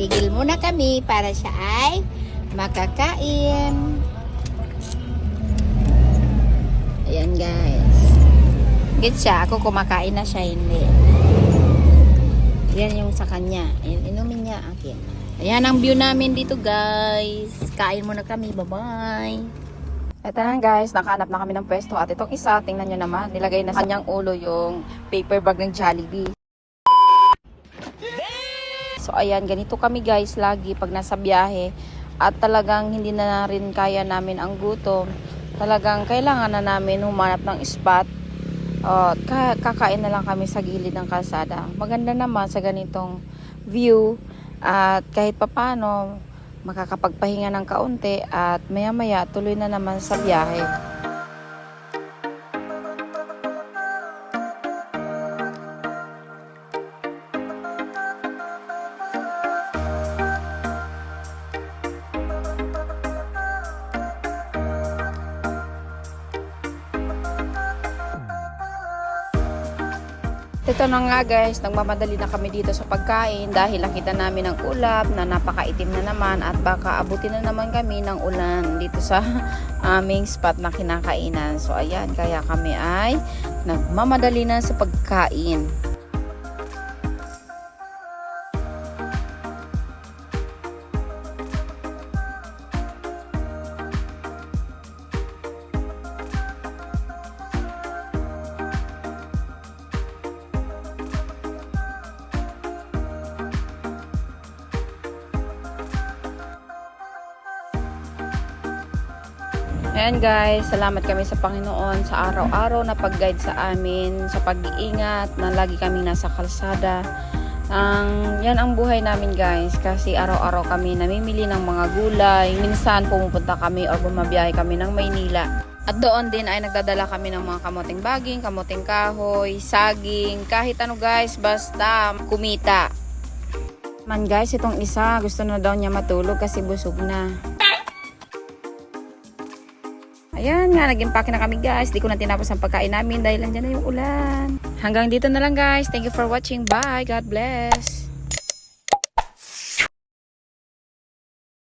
Tigil muna kami para siya ay makakain. Ayan guys. Get siya. Ako kumakain na siya, hindi. Yan yung sa kanya. Ayan, inumin niya akin. Ayan ang view namin dito guys. Kain muna kami. Bye-bye. Ito na guys, nakahanap na kami ng pwesto at itong isa, tingnan nyo naman, nilagay na sa kanyang ulo yung paper bag ng Jollibee. So ayan, ganito kami guys lagi pag nasa biyahe at talagang hindi na rin kaya namin ang gutom. Talagang kailangan na namin humanap ng spot. Uh, ka- kakain na lang kami sa gilid ng kalsada. Maganda naman sa ganitong view at kahit papano makakapagpahinga ng kaunti at maya maya tuloy na naman sa biyahe. Ito na nga guys, nagmamadali na kami dito sa pagkain dahil nakita namin ang ulap na napakaitim na naman at baka abutin na naman kami ng ulan dito sa aming spot na kinakainan. So ayan, kaya kami ay nagmamadali na sa pagkain. Ayan guys, salamat kami sa Panginoon sa araw-araw na pag-guide sa amin, sa pag-iingat na lagi kami nasa kalsada. Ang, yan ang buhay namin guys kasi araw-araw kami namimili ng mga gulay. Minsan pumupunta kami or bumabiyahe kami ng Maynila. At doon din ay nagdadala kami ng mga kamoting baging, kamoting kahoy, saging, kahit ano guys, basta kumita. Man guys, itong isa gusto na daw niya matulog kasi busog na. Ayan nga, nag-impake na kami guys. Di ko na tinapos ang pagkain namin dahil andyan na yung ulan. Hanggang dito na lang guys. Thank you for watching. Bye. God bless.